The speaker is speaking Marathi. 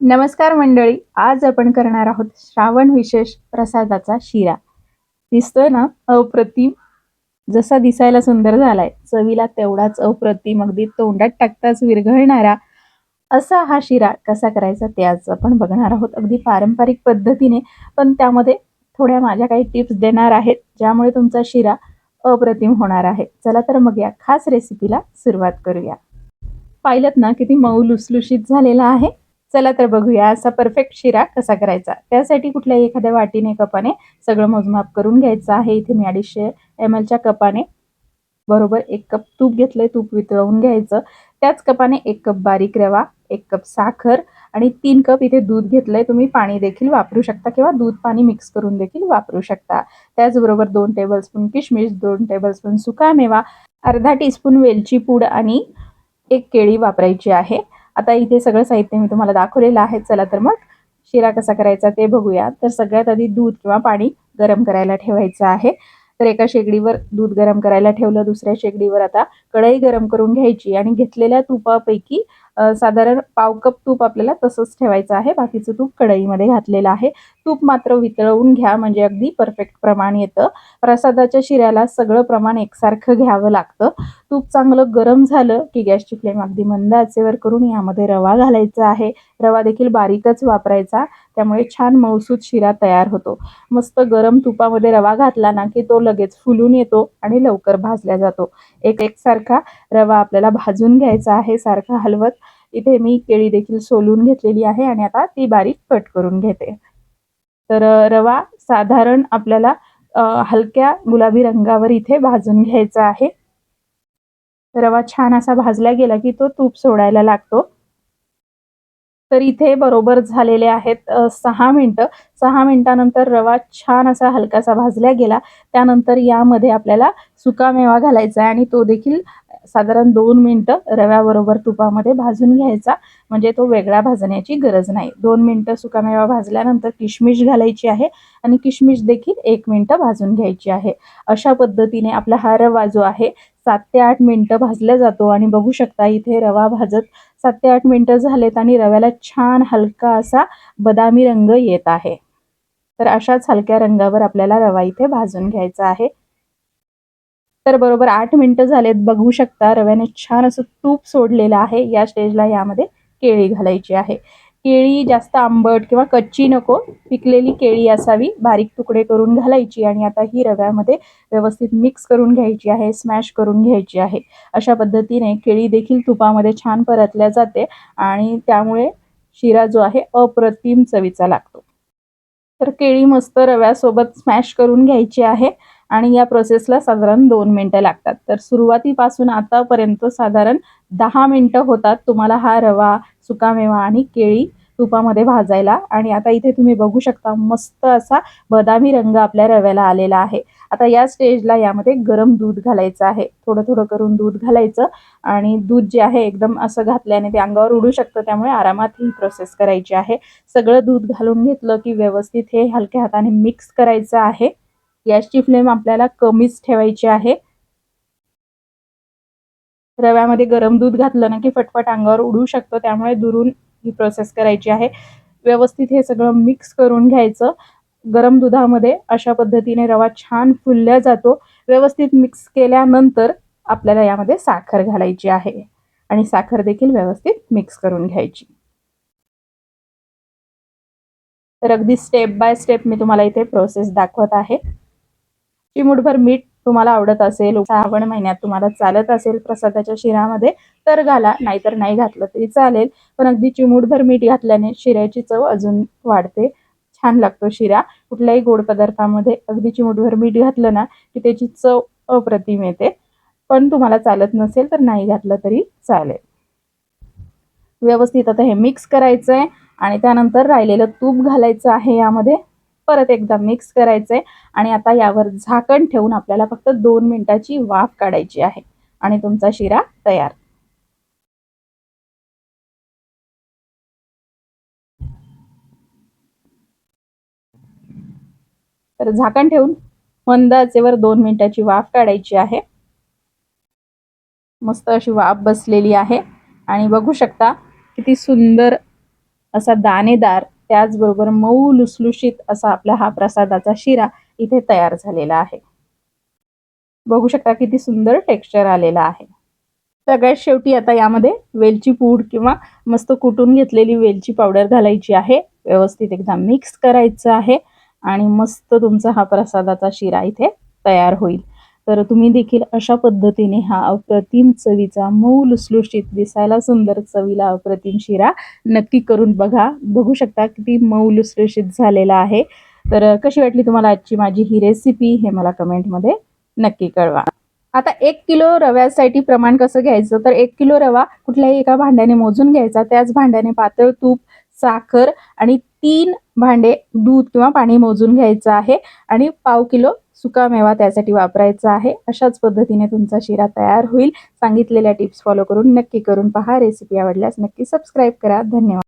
नमस्कार मंडळी आज आपण करणार आहोत श्रावण विशेष प्रसादाचा शिरा. दिसतोय ना अप्रतिम? जसा दिसायला सुंदर झालाय चवीला तेवढाच अप्रतिम अगदी तोंडात टाकताच विरघळणारा असा हा शिरा कसा करायचा ते आज आपण बघणार आहोत. अगदी पारंपरिक पद्धतीने पण त्यामध्ये थोड्या माझ्या काही टिप्स देणार आहेत ज्यामुळे तुमचा शिरा अप्रतिम होणार आहे. चला तर मग या खास रेसिपीला सुरुवात करूया. पाहिलं ना किती मऊ लुसलुशीत झालेला आहे? चला तर बघूया असा परफेक्ट शिरा कसा करायचा. त्यासाठी कुठल्याही एखाद्या वाटीने कपाने सगळं मोजमाप करून घ्यायचं आहे. इथे मी अडीचशे एम एलच्या कपाने बरोबर एक कप तूप घेतलंय. तूप वितळवून घ्यायचं. त्याच कपाने एक कप बारीक रवा एक कप साखर आणि तीन कप इथे दूध घेतलंय. तुम्ही पाणी देखील वापरू शकता किंवा दूध पाणी मिक्स करून देखील वापरू शकता. त्याचबरोबर दोन टेबलस्पून किशमिश दोन टेबलस्पून सुकामेवा अर्धा टीस्पून वेलची पूड आणि एक केळी वापरायची आहे. आता इथे सगळं साहित्य मी तुम्हाला दाखवलेलं आहे. चला तर मग शिरा कसा करायचा ते बघूया. तर सगळ्यात आधी दूध किंवा पाणी गरम करायला ठेवायचं आहे. तर एका शेगडीवर दूध गरम करायला ठेवलं. दुसऱ्या शेगडीवर आता कढई गरम करून घ्यायची आणि घेतलेल्या तुपापैकी साधारण पाव कप तूप आपल्याला तसंच ठेवायचं आहे. बाकीचं तूप कढईमध्ये घातलेलं आहे. तूप मात्र वितळवून घ्या म्हणजे अगदी परफेक्ट प्रमाण येतं. प्रसादाच्या शिऱ्याला सगळं प्रमाण एकसारखं घ्यावं लागतं. तूप चांगलं गरम झालं की गॅसची फ्लेम अगदी मंद आचेवर करून यामध्ये रवा घालायचा आहे. रवा देखील बारीकच वापरायचा त्यामुळे छान मौसूद शिरा तयार होतो. मस्त गरम तुपामध्ये रवा घातला ना की तो लगेच फुलून येतो आणि लवकर भाजला जातो. एक एकसारखा रवा आपल्याला भाजून घ्यायचा आहे सारखा हलवत इथे मी केळी देखील सोलून घेतलेली आहे आणि आता ती बारीक कट करून घेते. तर रवा साधारण आपल्याला हलक्या गुलाबी रंगावर इथे भाजून घ्यायचा आहे. रवा छान असा भाजला गेला की तो तूप सोडायला लागतो. तर इथे बरोबर झालेले आहेत सहा मिनटं. सहा मिनटानंतर रवा छान असा हलकासा भाजला गेला. त्यानंतर यामध्ये आपल्याला सुकामेवा घालायचा आहे आणि तो देखील साधारण दोन मिनटं रव्याबरोबर तुपामध्ये भाजून घ्यायचा. म्हणजे तो वेगळा भाजण्याची गरज नाही. दोन मिनटं सुकामेवा भाजल्यानंतर किशमिश घालायची आहे आणि किशमिश देखील एक मिनटं भाजून घ्यायची आहे. अशा पद्धतीने आपला हा रवा जो आहे सात ते आठ मिनटं भाजला जातो. आणि बघू शकता इथे रवा भाजत सात ते आठ मिनटं झालेत आणि रव्याला छान हलका असा बदामी रंग येत आहे. तर अशाच हलक्या रंगावर आपल्याला रवा इथे भाजून घ्यायचा आहे. तर बरोबर आठ मिनटं झालेत बघू शकता. रव्याने छान असं तूप सोडलेलं आहे या स्टेजला. यामध्ये केळी घालायची आहे. केळी जास्त आंबट किंवा कच्ची नको. पिकलेली केळी असावी. बारीक तुकडे करून घालायची आणि आता ही रव्यामध्ये व्यवस्थित मिक्स करून घ्यायची आहे स्मॅश करून घ्यायची आहे. अशा पद्धतीने केळी देखील तुपामध्ये छान परतल्या जाते आणि त्यामुळे शिरा जो आहे अप्रतिम चवीचा लागतो. तर केळी मस्त रव्यासोबत स्मॅश करून घ्यायची आहे. आणि या प्रोसेसला साधारण दोन मिनटं लागतात. तर सुरुवातीपासून आतापर्यंत साधारण दहा मिनटं होतात तुम्हाला हा रवा सुकामेवा आणि केळी तुपामध्ये भाजायला. आणि आता इथे तुम्ही बघू शकता मस्त असा बदामी रंग आपल्या रव्याला आलेला आहे. आता या स्टेजला यामध्ये गरम दूध घालायचं आहे. थोडं थोडं करून दूध घालायचं आणि दूध जे आहे एकदम असं घातल्याने ते अंगावर उडू शकतं त्यामुळे आरामात ही प्रोसेस करायची आहे. सगळं दूध घालून घेतलं की व्यवस्थित हे हलक्या हाताने मिक्स करायचं आहे. गॅसची फ्लेम आपल्याला कमीच ठेवायची आहे. रव्यामध्ये गरम दूध घातलं ना की फटफट अंगावर उडू शकतो त्यामुळे दुरून ही प्रोसेस करायची आहे. व्यवस्थित हे सगळं मिक्स करून घ्यायचं. गरम दुधामध्ये अशा पद्धतीने रवा छान फुलल्या जातो. व्यवस्थित मिक्स केल्यानंतर आपल्याला यामध्ये साखर घालायची आहे. आणि साखर देखील व्यवस्थित मिक्स करून घ्यायची. तर अगदी स्टेप बाय स्टेप मी तुम्हाला इथे प्रोसेस दाखवत आहे. चिमुटभर मीठ तुम्हाला आवडत असेल श्रावण महिन्यात तुम्हाला चालत असेल प्रसादाच्या शिरामध्ये तर घाला नाहीतर नाही घातलं तरी चालेल. पण अगदी चिमूटभर मीठ घातल्याने शिऱ्याची चव अजून वाढते. छान लागतो शिरा. कुठल्याही गोड पदार्थामध्ये अगदी चिमूटभर मीठ घातलं ना की त्याची चव अप्रतिम येते. पण तुम्हाला चालत नसेल तर नाही घातलं तरी चालेल. व्यवस्थित आता हे मिक्स करायचं आहे आणि त्यानंतर राहिलेलं तूप घालायचं आहे यामध्ये. परत एकदा मिक्स करायचंय. आणि आता यावर झाकण ठेवून आपल्याला फक्त दोन मिनिटाची वाफ काढायची आहे. आणि तुमचा शिरा तयार. तर झाकण ठेवून मंद आचेवर दोन मिनिटाची वाफ काढायची आहे. मस्त अशी वाफ बसलेली आहे. आणि बघू शकता किती सुंदर असा दाणेदार त्याचबरोबर मऊ लुसलुशीत असा आपला हा प्रसादाचा शिरा इथे तयार झालेला आहे. बघू शकता किती सुंदर टेक्स्चर आलेला आहे. सगळ्यात शेवटी आता यामध्ये वेलची पूड किंवा मस्त कुटून घेतलेली वेलची पावडर घालायची आहे. व्यवस्थित एकदा मिक्स करायचं आहे आणि मस्त तुमचा हा प्रसादाचा शिरा इथे तयार होईल. तर तुम्ही देखील अशा पद्धतीने हा अप्रतिम चवीचा मऊ लुसलुशीत दिसायला सुंदर चवीला अप्रतिम शिरा नक्की करून बघा. बघू शकता किती मऊ लुसलुशीत झालेला आहे. तर कशी वाटली तुम्हाला आजची माझी ही रेसिपी हे मला कमेंटमध्ये नक्की कळवा. आता एक किलो रव्यासाठी प्रमाण कसं घ्यायचं? तर एक किलो रवा कुठल्याही एका भांड्याने मोजून घ्यायचा. त्याच भांड्याने पातळ तूप साखर आणि तीन भांडे दूध किंवा पाणी मोजून घ्यायचं आहे. आणि पाव किलो सुका मेवा त्यासाठी वापरायचा आहे. अशाच पद्धतीने तुमचा शिरा तयार होईल. सांगितलेल्या टिप्स फॉलो करून नक्की करून पहा. रेसिपी आवडल्यास नक्की सबस्क्राईब करा. धन्यवाद.